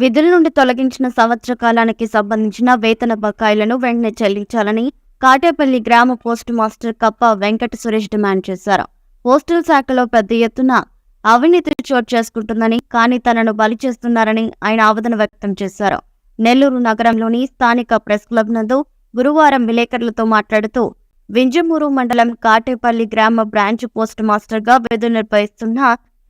విధుల నుండి తొలగించిన సంవత్సర కాలానికి సంబంధించిన వేతన బకాయిలను వెంటనే చెల్లించాలని కాటేపల్లి గ్రామ post master Kappa Venkata Suresh demand చేశారు. పోస్టల్ శాఖలో పెద్ద ఎత్తున అవినీతి చోటు చేసుకుంటుందని కానీ తనను బలి చేస్తున్నారని ఆయన ఆవేదన వ్యక్తం చేశారు. నెల్లూరు నగరంలోని స్థానిక ప్రెస్ క్లబ్ నందు గురువారం విలేకరులతో మాట్లాడుతూ వింజమూరు మండలం కాటేపల్లి గ్రామ బ్రాంచ్ పోస్ట్ మాస్టర్గా విధులు నిర్వహిస్తున్న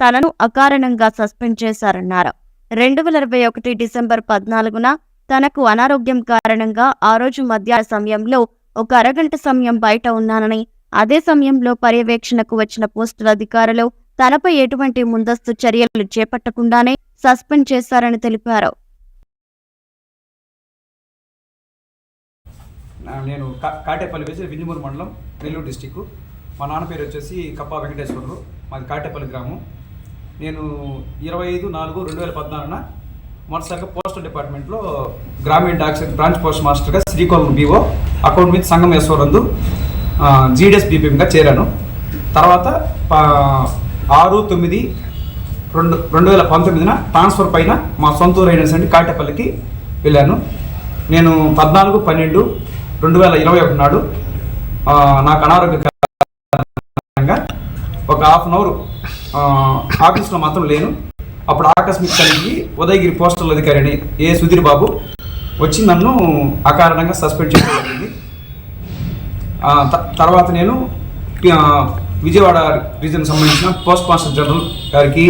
తనను అకారణంగా సస్పెండ్ చేశారన్నారు. రెండు వేల ఇరవై ఒకటి డిసెంబర్ పద్నాలుగున తనకు అనారోగ్యం కారణంగా ఆ రోజు మధ్యాహ్న సమయంలో ఒక అరగంట సమయం బయట ఉన్నానని అదే సమయంలో పర్యవేక్షణకు వచ్చిన పోస్టుల అధికారులు తనపై ఎటువంటి ముందస్తు చర్యలు చేపట్టకుండానే సస్పెండ్ చేశారని తెలిపారు. నేను కాటేపల్లి వేసి వింజమూరు మండలం నెల్లూరు డిస్టిక్ మా నాన్న పేరు వచ్చేసి కప్పా వెంకటేశ్వరరావు మాది కాటేపల్లి గ్రామం. నేను ఇరవై ఐదు నాలుగు రెండు వేల పద్నాలుగున మొదటిసారిగా పోస్టల్ డిపార్ట్మెంట్లో గ్రామీణ డాక్స్ బ్రాంచ్ పోస్ట్ మాస్టర్గా శ్రీకాకుళం బీఓ అకౌంట్ మీద సంగం యశ్వరందు జీడిఎస్ బీపీఎంగా చేరాను. తర్వాత ఆరు తొమ్మిది రెండు రెండు వేల పంతొమ్మిదిన ట్రాన్స్ఫర్ పైన మా సొంత ఊరు అయినటువంటి కాటేపల్లికి వెళ్ళాను. నేను పద్నాలుగు పన్నెండు రెండు వేల ఇరవై ఒకటి నాడు నాకు అనారోగ్య ఒక హాఫ్ అన్ అవర్ ఆఫీస్లో మాత్రం లేను. అప్పుడు ఆకస్మిక కలిగి ఉదయగిరి పోస్టల్ అధికారి అని ఏ సుధీర్ బాబు వచ్చి నన్ను అకారణంగా సస్పెండ్ చేయడం జరిగింది. తర్వాత నేను విజయవాడ రీజన్ సంబంధించిన పోస్ట్ మాస్టర్ జనరల్ గారికి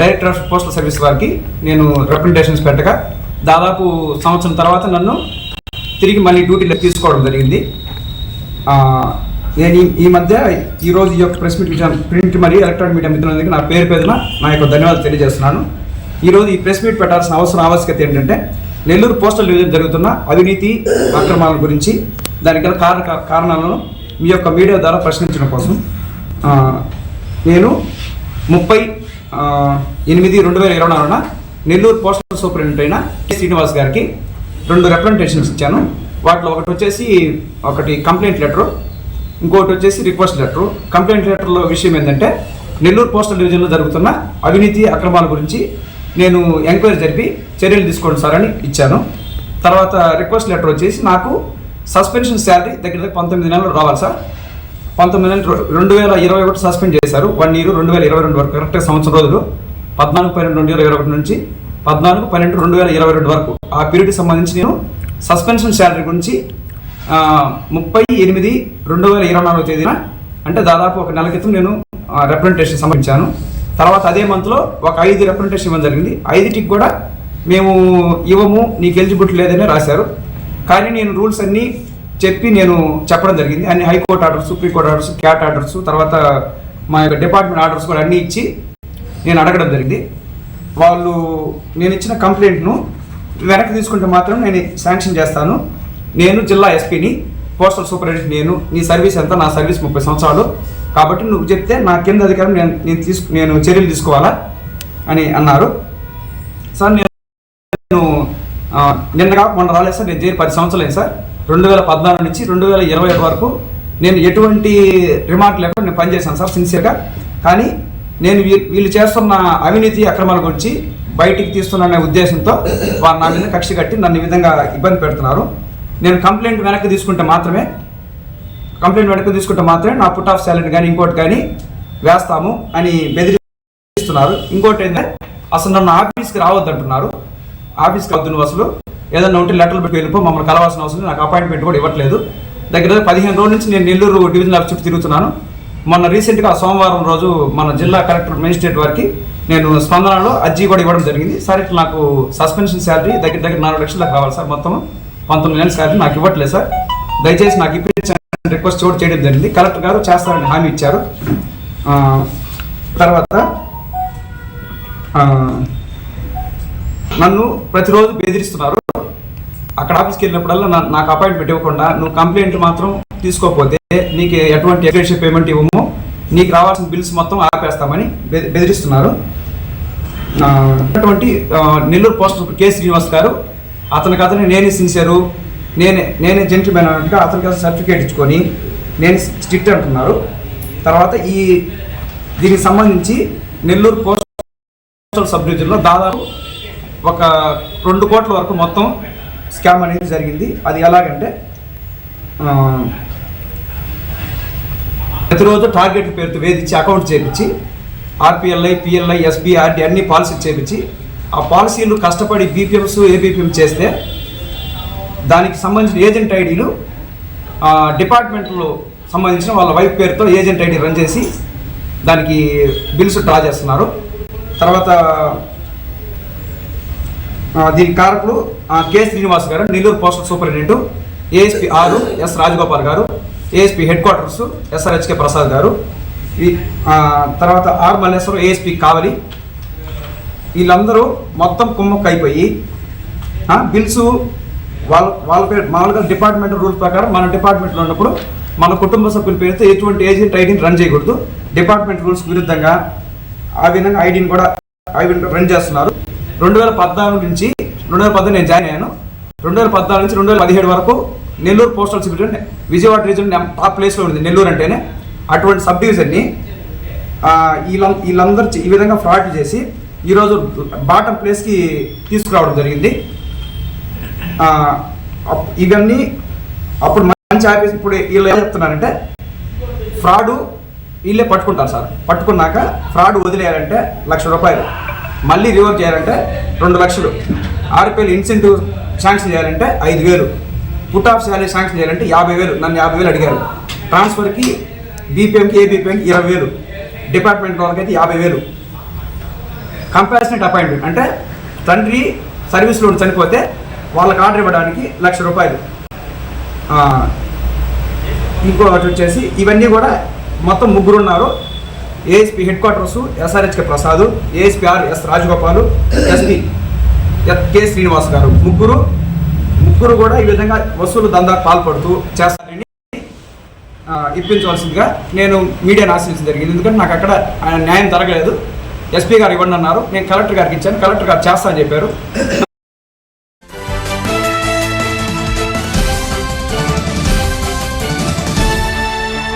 డైరెక్టర్ ఆఫ్ పోస్టల్ సర్వీస్ వారికి నేను రిప్రజెంటేషన్స్ పెట్టగా దాదాపు సంవత్సరం తర్వాత నన్ను తిరిగి మళ్ళీ డ్యూటీలో తీసుకోవడం జరిగింది. నేను ఈ- మధ్య ఈరోజు ఈ యొక్క ప్రెస్ మీట్ విషయం ప్రింట్ మరియు ఎలక్ట్రానిక్ మీడియా మిత్రులందరికీ నా పేరు పేరున నా యొక్క ధన్యవాదాలు తెలియజేస్తున్నాను ఈరోజు ఈ ప్రెస్ మీట్ పెట్టాల్సిన అవసరం ఆవశ్యకత ఏంటంటే నెల్లూరు పోస్టల్ డివిజన్ జరుగుతున్న అవినీతి అక్రమాల గురించి దానికి గల కారణ కారణాలను మీ యొక్క మీడియా ద్వారా ప్రశ్నించడం కోసం నేను ముప్పై ఎనిమిది రెండు వేల ఇరవై నాలుగున నెల్లూరు పోస్టల్ సూపరింటెండెంట్ అయిన కె. శ్రీనివాస్ గారికి రెండు రిప్రజెంటేషన్స్ ఇచ్చాను వాటిలో ఒకటి వచ్చేసి ఒకటి కంప్లైంట్ లెటరు ఇంకోటి వచ్చేసి రిక్వెస్ట్ లెటర్ కంప్లైంట్ లెటర్లో విషయం ఏంటంటే నెల్లూరు పోస్టల్ డివిజన్లో జరుగుతున్న అవినీతి అక్రమాల గురించి నేను ఎంక్వైరీ జరిపి చర్యలు తీసుకోండి సార్ అని ఇచ్చాను. తర్వాత రిక్వెస్ట్ లెటర్ వచ్చేసి నాకు సస్పెన్షన్ శాలరీ దగ్గర దగ్గర పంతొమ్మిది నెలలు రావాలి సార్. పంతొమ్మిది నెలలు రెండు వేల ఇరవై ఒకటి సస్పెండ్ చేశారు. వన్ ఇయర్ రెండు వేల ఇరవై రెండు వరకు. కరెక్ట్గా సంవత్సరం రోజులు. పద్నాలుగు పన్నెండు రెండు వేల ఇరవై ఒకటి నుంచి పద్నాలుగు పన్నెండు రెండు వేల ఇరవై రెండు వరకు. ఆ పీరియడ్కి సంబంధించి నేను సస్పెన్షన్ శాలరీ గురించి ముప్పై ఎనిమిది రెండు వేల ఇరవై నాలుగో తేదీన అంటే దాదాపు ఒక నెల క్రితం నేను రిప్రజెంటేషన్ సమర్పించాను. తర్వాత అదే మంత్లో ఒక ఐదు రిప్రజెంటేషన్ ఇవ్వడం జరిగింది. ఐదుటికి కూడా మేము ఇవ్వము నీకు ఎలిజిబిలిటీ లేదని రాశారు. కానీ నేను రూల్స్ అన్నీ చెప్పి నేను చెప్పడం జరిగింది. అన్ని high court orders supreme court orders CAT orders తర్వాత మా యొక్క డిపార్ట్మెంట్ ఆర్డర్స్ కూడా అన్నీ ఇచ్చి నేను అడగడం జరిగింది. వాళ్ళు నేను ఇచ్చిన కంప్లైంట్ను వెనక్కి తీసుకుంటే మాత్రం నేను శాంక్షన్ చేస్తాను. నేను జిల్లా ఎస్పీని పోస్టల్ సూపరింటెండెంట్ నేను నీ సర్వీస్ ఎంత నా సర్వీస్ ముప్పై సంవత్సరాలు. కాబట్టి నువ్వు చెప్తే నా కింద అధికారం నేను నేను తీసుకు నేను చర్యలు తీసుకోవాలా అని అన్నారు. సార్ నేను నేను ఆ, నిన్నగా మొన్న రాలేదు సార్ నేను చేరి పది సంవత్సరాలు అయింది సార్. రెండు వేల పద్నాలుగు నుంచి రెండు వేల ఇరవై ఒకటి వరకు నేను ఎటువంటి రిమార్క్ లేకుండా నేను పనిచేశాను సార్ సిన్సియర్గా. కానీ నేను వీ- వీళ్ళు చేస్తున్న అవినీతి అక్రమాల గురించి బయటికి తీస్తున్న ఉద్దేశంతో వారు నా మీద కక్ష కట్టి నన్ను ఈ విధంగా ఇబ్బంది పెడుతున్నారు. నేను కంప్లైంట్ వెనక్కి తీసుకుంటే మాత్రమే కంప్లైంట్ వెనక్కి తీసుకుంటే మాత్రమే నా పుట్ ఆఫ్ శాలరీ కానీ ఇంకోటి కానీ వేస్తాము అని బెదిరిస్తున్నారు. ఇంకోటి ఏంటంటే అసలు నన్ను ఆఫీస్కి రావద్దంటున్నారు. ఆఫీస్కి వద్దు నువ్వు అసలు. ఏదన్నా ఉంటే లెటర్లు పెట్టి వెళ్ళిపో మమ్మల్ని కలవాల్సిన అవసరం నాకు అపాయింట్మెంట్ కూడా ఇవ్వట్లేదు. దగ్గర పదిహేను రోజుల నుంచి నేను నెల్లూరు డివిజన్ ఆఫీస్ చుట్టూ తిరుగుతున్నాను. మొన్న రీసెంట్గా సోమవారం రోజు మన జిల్లా కలెక్టర్ మేజిస్ట్రేట్ వారికి నేను స్పందనలో అర్జీ కూడా ఇవ్వడం జరిగింది. సార్ ఇట్లా నాకు సస్పెన్షన్ శాలరీ దగ్గర దగ్గర నాలుగు లక్షలకు దాకా రావాలి సార్ మొత్తం పంతొమ్మిది నెలల శాలరీ నాకు ఇవ్వట్లేదు సార్. దయచేసి నాకు ఇప్పించండి. రిక్వెస్ట్ చోటు చేయడం జరిగింది. కలెక్టర్ గారు చేస్తారని హామీ ఇచ్చారు. తర్వాత నన్ను ప్రతిరోజు బెదిరిస్తున్నారు. అక్కడ ఆఫీస్కి వెళ్ళినప్పుడల్లా నా- నాకు అపాయింట్మెంట్ ఇవ్వకుండా నువ్వు కంప్లైంట్ మాత్రం తీసుకోకపోతే నీకు ఎటువంటి ఎగ్రేషన్ పేమెంట్ ఇవ్వము. నీకు రావాల్సిన బిల్స్ మొత్తం ఆపేస్తామని బెదిరిస్తున్నారు. అటువంటి నెల్లూరు పోస్ట్ కె శ్రీనివాస్ గారు అతనికి అతను నేనే సిన్సియరు నేనే నేనే జెంటిల్మెన్ అన్నట్టుగా అతనికి అతను సర్టిఫికేట్ ఇచ్చుకొని నేను స్ట్రిక్ట్ అంటున్నారు. తర్వాత ఈ దీనికి సంబంధించి నెల్లూరు పోస్టల్ సబ్ డివిజన్లో దాదాపు ఒక రెండు కోట్ల వరకు మొత్తం స్కామ్ అనేది జరిగింది. అది ఎలాగంటే ప్రతిరోజు టార్గెట్ పేరుతో వేధించి అకౌంట్ చేపించి ఆర్పిఎల్ఐ పిఎల్ఐ ఎస్బీఆర్డి అన్ని పాలసీలు చేపించి ఆ పాలసీలు కష్టపడి బీపీఎంస్ ఏబీపీఎం చేస్తే దానికి సంబంధించిన ఏజెంట్ ఐడీలు డిపార్ట్మెంట్లో సంబంధించిన వాళ్ళ వైఫ్ పేరుతో ఏజెంట్ ఐడి రన్ చేసి దానికి బిల్స్ డ్రా చేస్తున్నారు. తర్వాత దీని దీనికి కారకులు K Srinivas garu Nellore postal superintendent ASP R S Rajagopal garu ASP headquarters SRHK Prasad garu ఈ తర్వాత ఆర్ మల్లేశ్వరం ఏఎస్పీ కావలి వీళ్ళందరూ మొత్తం కుమ్మక్క అయిపోయి బిల్స్ వాళ్ళ వాళ్ళ పేరు మామూలుగా డిపార్ట్మెంట్ రూల్ ప్రకారం మన డిపార్ట్మెంట్లో ఉన్నప్పుడు మన కుటుంబ సభ్యుల పేరుతో ఎటువంటి ఏజెంట్ ఐడిని రన్ చేయకూడదు. డిపార్ట్మెంట్ రూల్స్ విరుద్ధంగా ఆ విధంగా ఐడిని కూడా ఐడిని రన్ చేస్తున్నారు. రెండు వేల పద్నాలుగు నుంచి రెండు వేల పద్దెనిమిది నేను జాయిన్ అయ్యాను. రెండు వేల పద్నాలుగు నుంచి రెండు వేల పదిహేడు వరకు Nellore postal secretary Vijayawada region top ప్లేస్లో ఉంది నెల్లూరు అంటేనే. అటువంటి సబ్ డివిజన్ని వీళ్ళ వీళ్ళందరూ ఈ విధంగా ఫ్రాడ్ చేసి ఈరోజు బాటం ప్లేస్కి తీసుకురావడం జరిగింది. ఇవన్నీ అప్పుడు మంచి ఆఫీస్ ఇప్పుడు వీళ్ళు ఏం చెప్తున్నారంటే ఫ్రాడు వీళ్ళే పట్టుకుంటారు సార్. పట్టుకున్నాక ఫ్రాడ్ వదిలేయాలంటే లక్ష రూపాయలు. మళ్ళీ రివర్స్ చేయాలంటే రెండు లక్షలు. ఆర్పిఎల్ ఇన్సెంటివ్ శాంక్షన్ చేయాలంటే ఐదు వేలు. పుట్ ఆఫ్ శాలరీ శాంక్షన్ చేయాలంటే యాభై వేలు. నన్ను యాభై వేలు అడిగారు. ట్రాన్స్ఫర్కి బీపీఎంకి ఏబీపీఎంకి ఇరవై వేలు. డిపార్ట్మెంట్ వాళ్ళకైతే యాభై వేలు. కంపాషనెట్ అపాయింట్మెంట్ అంటే తండ్రి సర్వీస్లో ఉండి చనిపోతే వాళ్ళకి ఆర్డర్ ఇవ్వడానికి లక్ష రూపాయలు. ఇంకోటి వచ్చేసి ఇవన్నీ కూడా మొత్తం ముగ్గురు ఉన్నారు. ASP headquarters SRHK Prasad ASP R S Rajagopal SP K Srinivas garu. ముగ్గురు ముగ్గురు కూడా ఈ విధంగా వసూలు దందా పాల్పడుతూ చేస్తారని ఇప్పించవలసిందిగా నేను మీడియాను ఆశ్రయించడం జరిగింది. ఎందుకంటే నాకు అక్కడ న్యాయం జరగలేదు. ఎస్పీ గారు ఇవ్వండి అన్నారు. నేను కలెక్టర్ గారికి ఇచ్చాను. కలెక్టర్ గారు చేస్తా అని చెప్పారు.